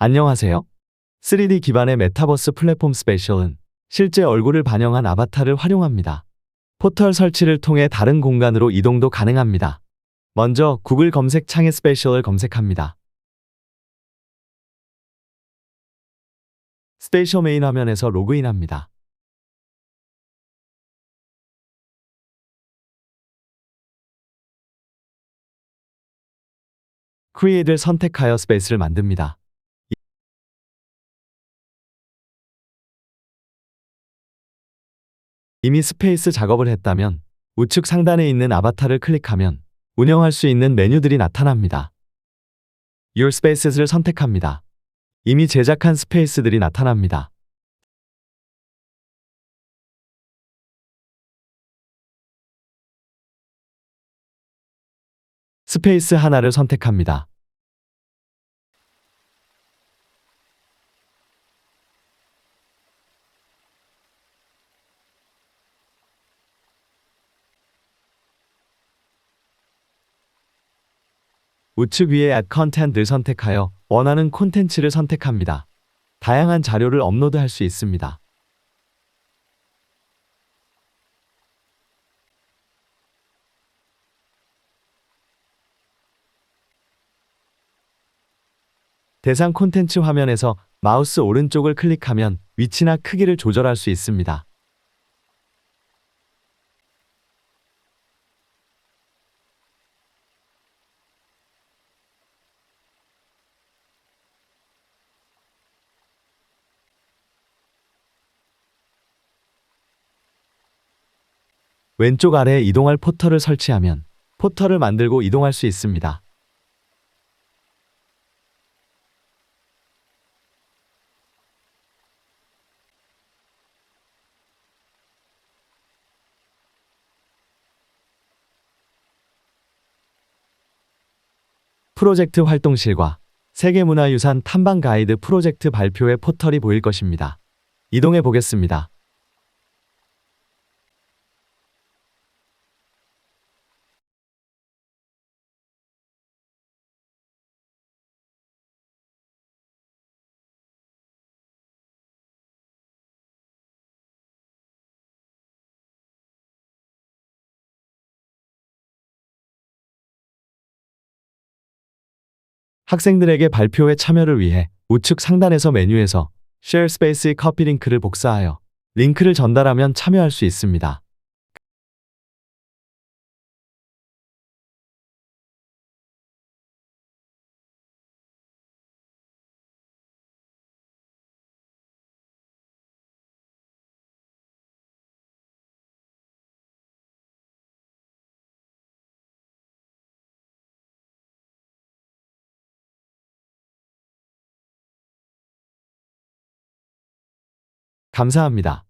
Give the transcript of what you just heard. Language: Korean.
안녕하세요. 3D 기반의 메타버스 플랫폼 스페셜은 실제 얼굴을 반영한 아바타를 활용합니다. 포털 설치를 통해 다른 공간으로 이동도 가능합니다. 먼저 구글 검색창에 스페셜을 검색합니다. 스페셜 메인 화면에서 로그인합니다. 크리에이트를 선택하여 스페이스를 만듭니다. 이미 스페이스 작업을 했다면 우측 상단에 있는 아바타를 클릭하면 운영할 수 있는 메뉴들이 나타납니다. Your Spaces를 선택합니다. 이미 제작한 스페이스들이 나타납니다. 스페이스 하나를 선택합니다. 우측 위에 Add Content를 선택하여 원하는 콘텐츠를 선택합니다. 다양한 자료를 업로드할 수 있습니다. 대상 콘텐츠 화면에서 마우스 오른쪽을 클릭하면 위치나 크기를 조절할 수 있습니다. 왼쪽 아래에 이동할 포털을 설치하면 포털을 만들고 이동할 수 있습니다. 프로젝트 활동실과 세계문화유산 탐방 가이드 프로젝트 발표의 포털이 보일 것입니다. 이동해 보겠습니다. 학생들에게 발표에 참여를 위해 우측 상단에서 메뉴에서 Share Space의 커피 링크를 복사하여 링크를 전달하면 참여할 수 있습니다. 감사합니다.